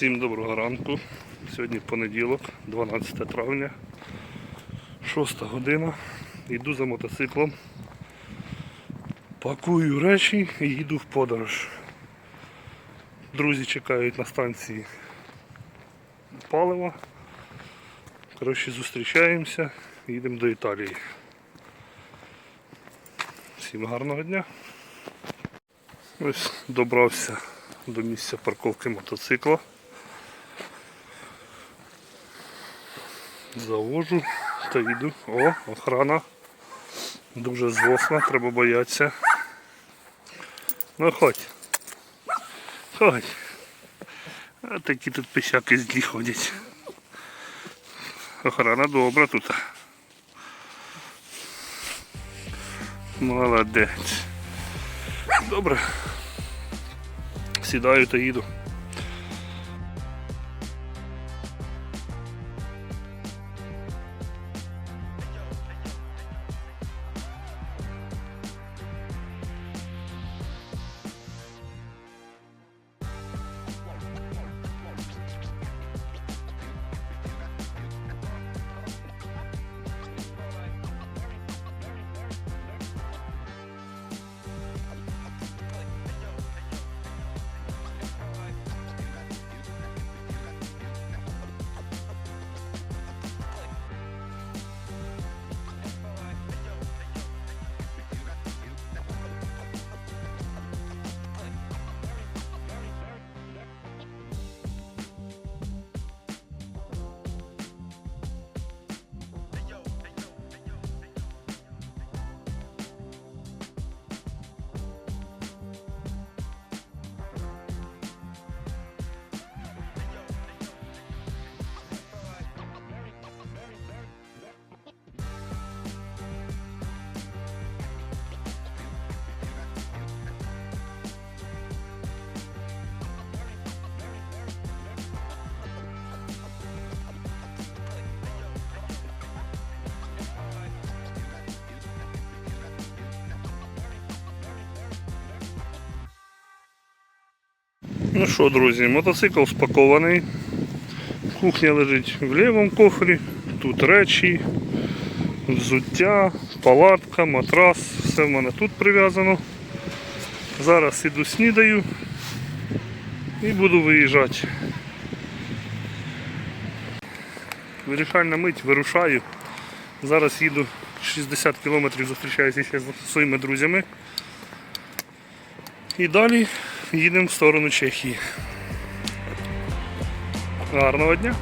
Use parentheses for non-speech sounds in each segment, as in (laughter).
Всім доброго ранку. Сьогодні понеділок, 12 травня, 6 година. Йду за мотоциклом. Пакую речі і їду в подорож. Друзі чекають на станції палива. Коротше, зустрічаємося і їдемо до Італії. Всім гарного дня. Ось добрався до місця парковки мотоцикла. Завожу та йду. О, охрана. Дуже злосна, треба боятися. Ну ходь. Ходь. А такі тут писяки злі ходять. Охрана добра тут. Молодець. Добре. Сідаю та їду. Ну що, друзі, мотоцикл спакований. Кухня лежить в лівому кофрі, тут речі, взуття, палатка, матрас, все в мене тут прив'язано. Зараз іду снідаю і буду виїжджати. Вирішальна мить, вирушаю. Зараз їду 60 кілометрів, зустрічаюся ще з своїми друзями. І далі їдемо в сторону Чехії. Гарного дня!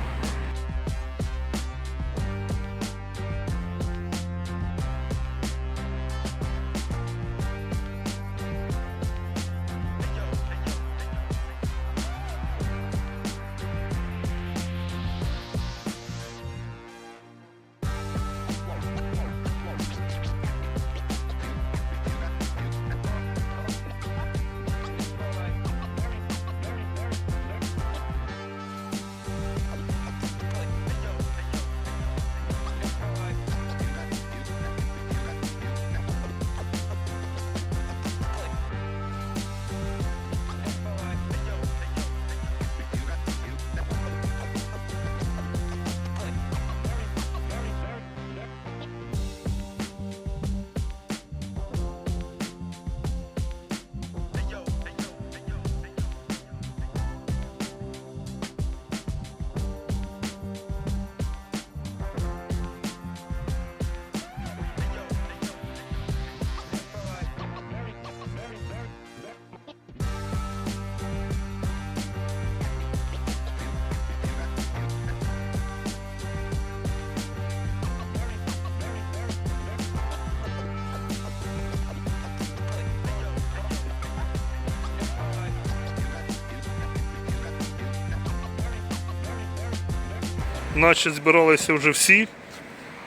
Наче збиралися вже всі.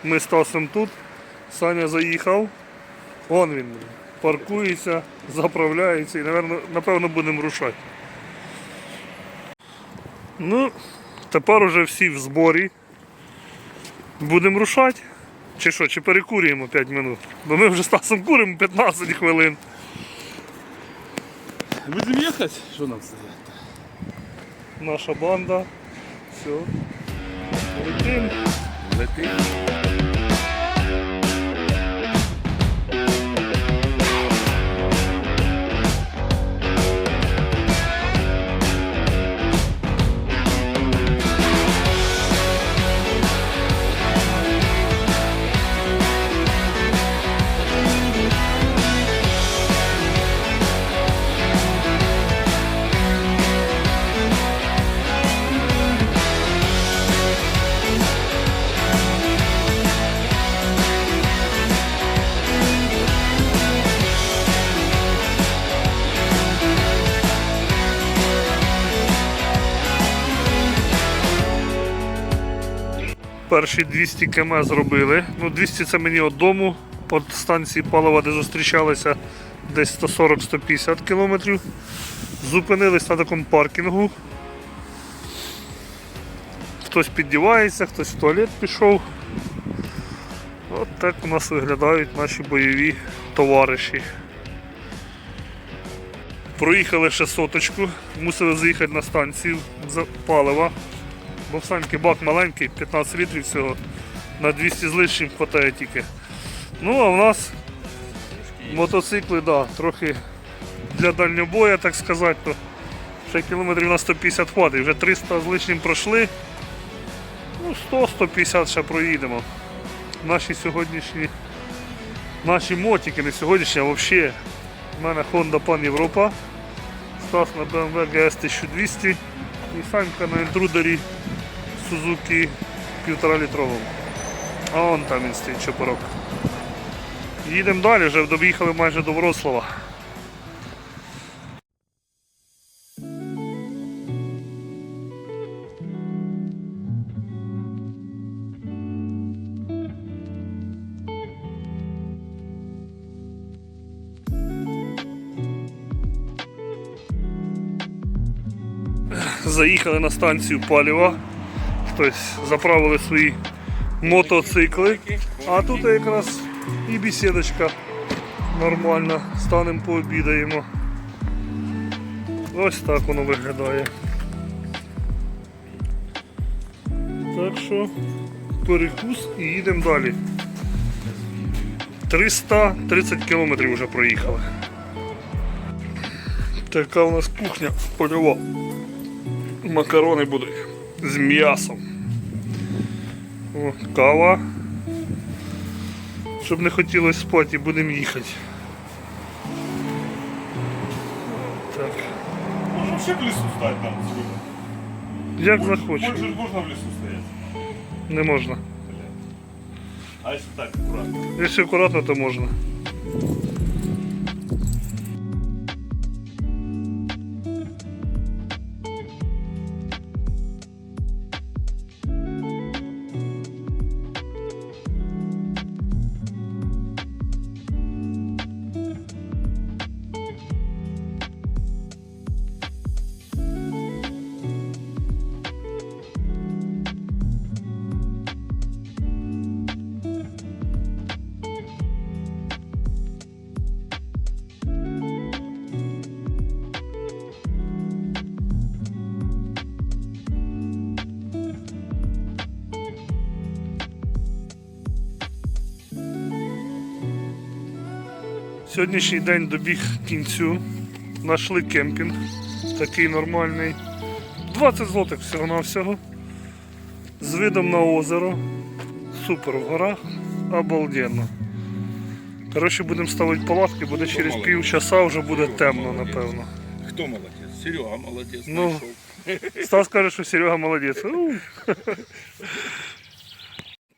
Ми з Тасом тут. Саня заїхав. Вон він паркується, заправляється і напевно, напевно будемо рушати. Ну, тепер уже всі в зборі. Будемо рушати. Чи що, чи перекурюємо 5 минут? Бо ми вже з Тасом куримо 15 хвилин. Будем ехать? Что нам стоять? наша банда. Все. Летим. Лети. Перші 200 км зробили. Ну, 200 це мені від дому. Від станції палива, де зустрічалися, десь 140-150 км. Зупинились на такому паркінгу. Хтось піддівається, хтось в туалет пішов. От так у нас виглядають наші бойові товариші. Проїхали ще соточку, мусили заїхати на станцію палива. Бо в Саньки бак маленький, 15 літрів всього. На 200 з лишнім хватає тільки. Ну а в нас мотоцикли, да, трохи для дальньобоя, так сказати, то ще кілометрів на 150 хватить. Вже 300 з лишнім пройшли. Ну, 100-150 ще проїдемо. Наші сьогоднішні, наші мотики, не сьогоднішні, а взагалі. У мене Honda Pan Європа. Стас на BMW GS 1200 і Санька на інтрудері Suzuki 1,5 літровому. А вон там він стоїть чопорок. Їдемо далі, вже доїхали майже до Вроцлава. Заїхали на станцію паліва. Хтось заправили свої мотоцикли. А тут якраз і бесідочка нормальна. Станемо пообідаємо. Ось так воно виглядає. Так що перекус і їдемо далі. 330 кілометрів вже проїхали. Така у нас кухня польова. Макарони будуть з м'ясом. О, кава. Щоб не хотілося спати, будемо їхати. Так. Можно ще в лісу стати там. Як захочеш. Може можна в лісу стоять. Не можна. А якщо так, аккуратно? Якщо акуратно, то можна. Сьогоднішній день добіг кінцю. Нашли кемпінг. Такий нормальний. 20 злотих всього-навсього. З видом на озеро. Супер в горах. Обалденно. Коротше, будемо ставити палатки, буде через молодець? пів часа вже буде темно, молодець? напевно. Кто молодец? Серега молодец. Ну. нашел. Стас каже, що Серега молодець. (laughs) У.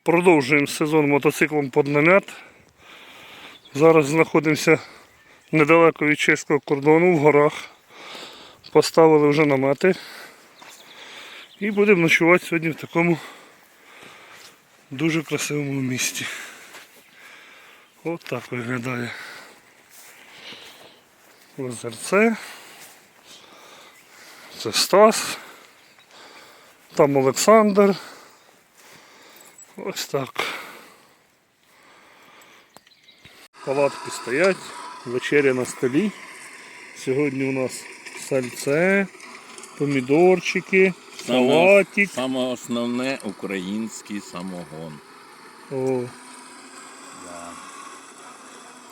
Продовжуємо сезон мотоциклом під намет. Зараз знаходимося недалеко від чеського кордону в горах. Поставили вже намети. І будемо ночувати сьогодні в такому дуже красивому місті. От так виглядає озерце. Це Стас. Там Олександр. Ось так. Палатки стоять, вечеря на столі. Сьогодні у нас сальце, помідорчики, салатик. саме основне український самогон. О,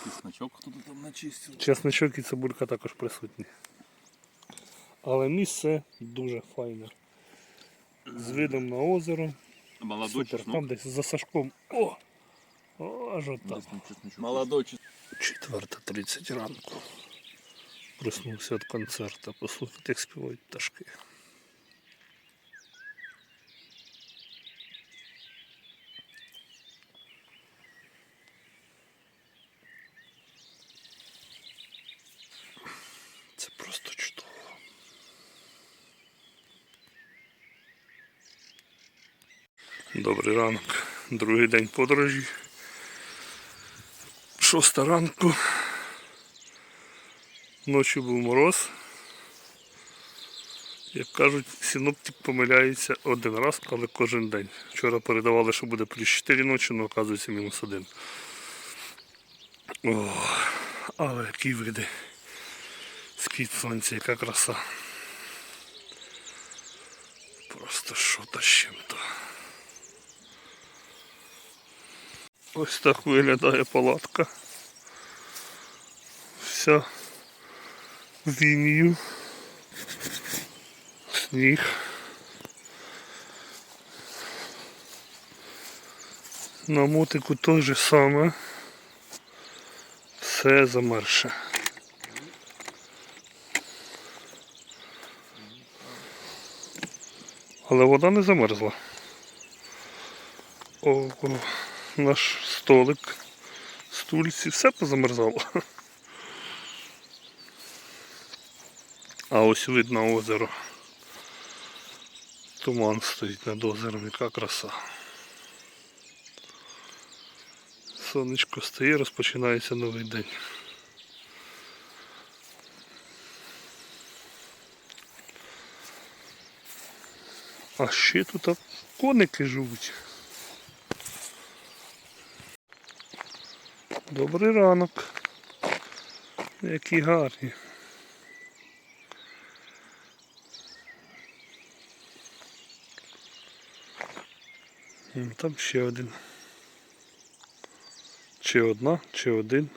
Кисначок хто там начистив. чесночок і цибулька також присутні. Але місце дуже файне. З видом на озеро. Молодой Супер. чеснок. Там десь за Сашком. О! О, аж от там. Молодой чеснок. 4.30 ранку. Проснувся від концерту, послухати, як співають пташки. Це просто чудово. Добрий ранок. Другий день подорожі. Шоста ранку. Ночі був мороз. Як кажуть, синоптик помиляється один раз, але кожен день. Вчора передавали, що буде плюс 4 ночі, але оказується мінус 1. О, але які види. Схід сонця, яка краса. Просто що та з чим-то. Ось так виглядає палатка. Вся в лінію. Сніг. На мотику те же саме. Все замерше. Але вода не замерзла. О, наш столик, стульці, все позамерзало. А ось видно озеро. Туман стоїть над озером, яка краса. Сонечко стає, розпочинається новий день. А ще тут коники живуть. Добрий ранок. Які гарні. Там ще один. Чи одна, чи один.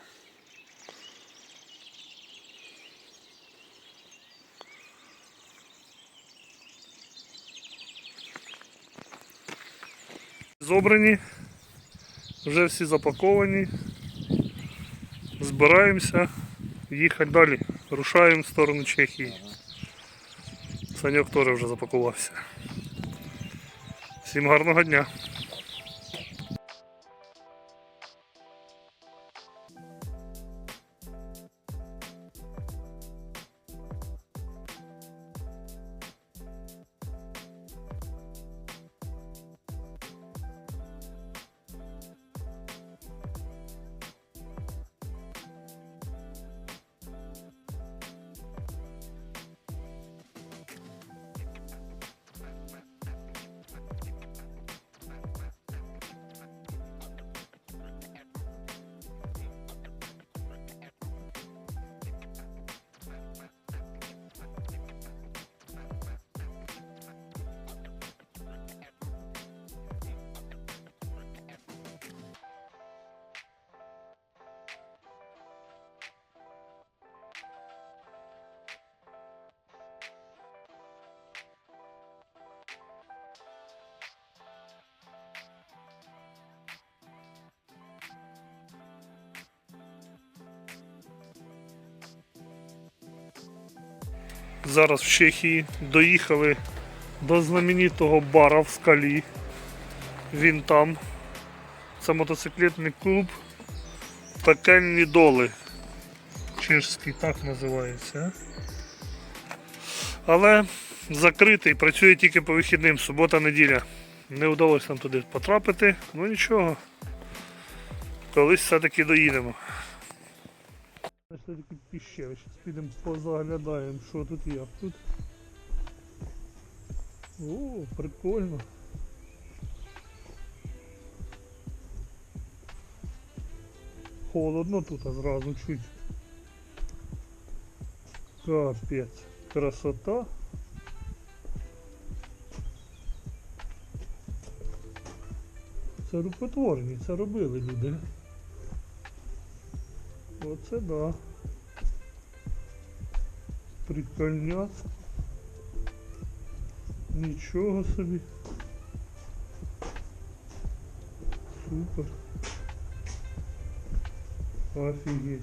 Зобрані, вже всі запаковані. Збираємося їхати далі. Рушаємо в сторону Чехії. Саньок теж вже запакувався. Всім гарного дня. Зараз в Чехії доїхали до знаменитого бара в скалі. Він там. Це мотоциклетний клуб Пекельні доли. Чешський так називається. Але закритий, працює тільки по вихідним, субота-неділя. Не вдалося нам туди потрапити, ну нічого. Колись все-таки доїдемо. Знайшли такі піщери, зараз підемо позаглядаємо, що тут є. Тут. О, прикольно. Холодно тут одразу чуть. Капець. Красота. Це рукотворні, це робили люди. Оце да. Прикольняцько. Нічого собі. Супер. Офігеть.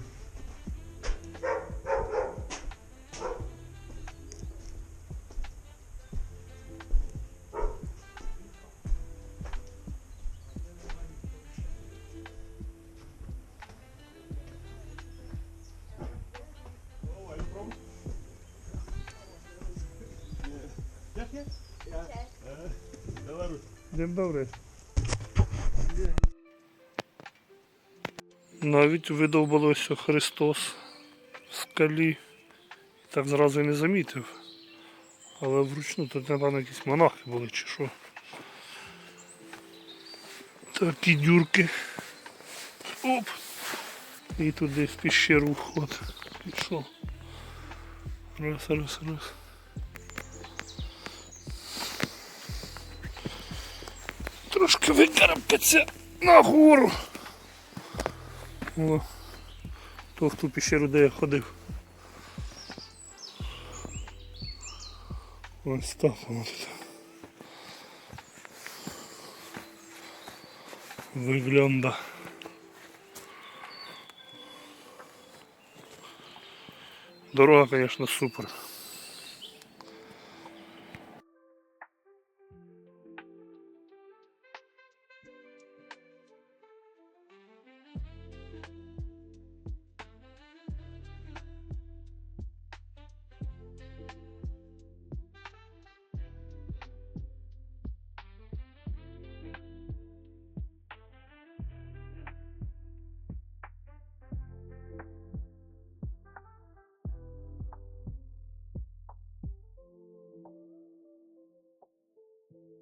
День добре. Навіть видовбалося Христос в скалі. Так зразу і не замітив. Але вручну тут напевно якісь монахи були чи що. Такі дюрки. Оп. І туди в піщеру вход. Пішов. Раз, раз, раз. Трошки викарабкаться нагору. О, то в ту піщеру, де я ходив. Ось так воно тут. Вигляда. Дорога, конечно, супер.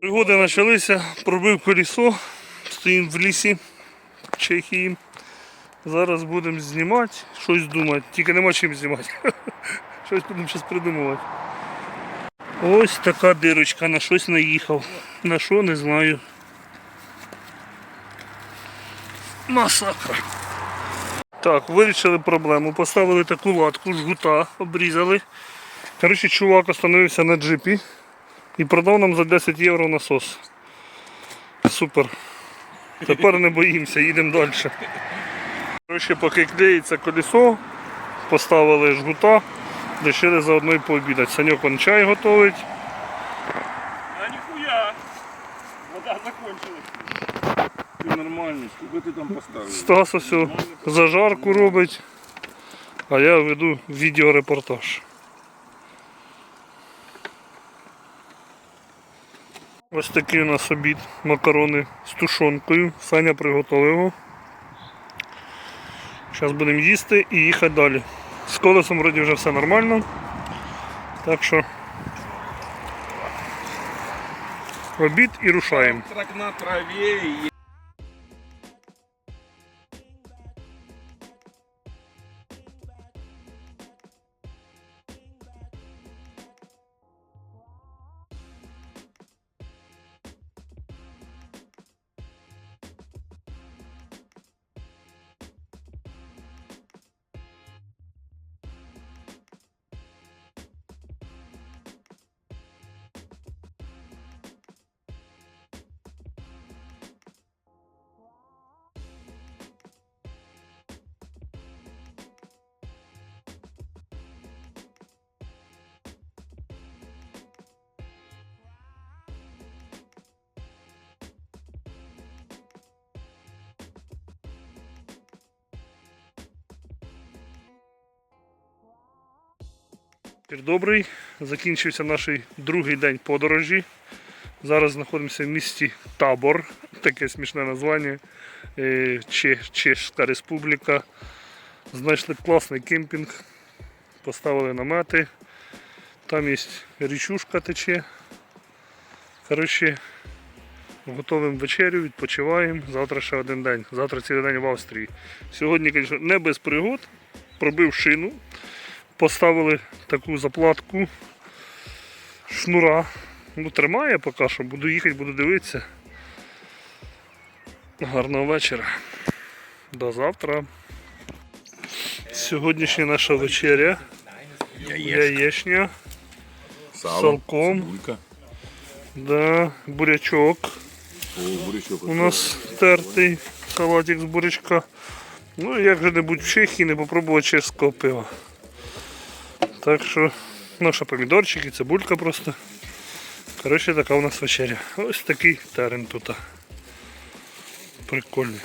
Пригоди почалися, пробив колесо, стоїмо в лісі в Чехії. Зараз будемо знімати, щось думати, тільки нема чим знімати. (laughs) Щось будемо зараз придумувати. Ось така дирочка, на щось наїхав. На що не знаю. Масакра. Так, вирішили проблему. Поставили таку латку, жгута, обрізали. Коротше, чувак остановився на джипі і продав нам за 10 євро насос. Супер. Тепер не боїмося, їдемо далі. Коротше, поки клеїться колесо, поставили жгута, вирішили заодно і пообідати. Саньок он чай готовить. А нихуя! Вода закончилась. Ти нормальний, скільки ти там поставив? Стас все зажарку робить, а я веду відеорепортаж. Ось такий у нас обід макарони з тушонкою. Саня приготував. Зараз будемо їсти і їхати далі. З колесом вроді вже все нормально. Так що обід і рушаємо. Трак на траві добрий. Закінчився наш другий день подорожі. Зараз знаходимося в місті Табор, таке смішне названня. Е, Чешська Республіка. Знайшли класний кемпінг, поставили намети. Там є річушка тече. Коротше, готуємо вечерю, відпочиваємо. Завтра ще один день. Завтра цілий день в Австрії. Сьогодні, звісно, не без пригод. Пробив шину. Поставили таку заплатку шнура. Ну, тримає поки що, буду їхати, буду дивитися. Гарного вечора. До завтра. Сьогоднішня наша вечеря. Яєчня. Салком. Да, бурячок. О, бурячок. У нас тертий салатик з бурячка. Ну, як же небудь в Чехії не попробувати чеського пива. Так що, ну, що помідорчики, цибулька просто. Коротше, така у нас вечеря. Ось такий терен тут. Прикольний.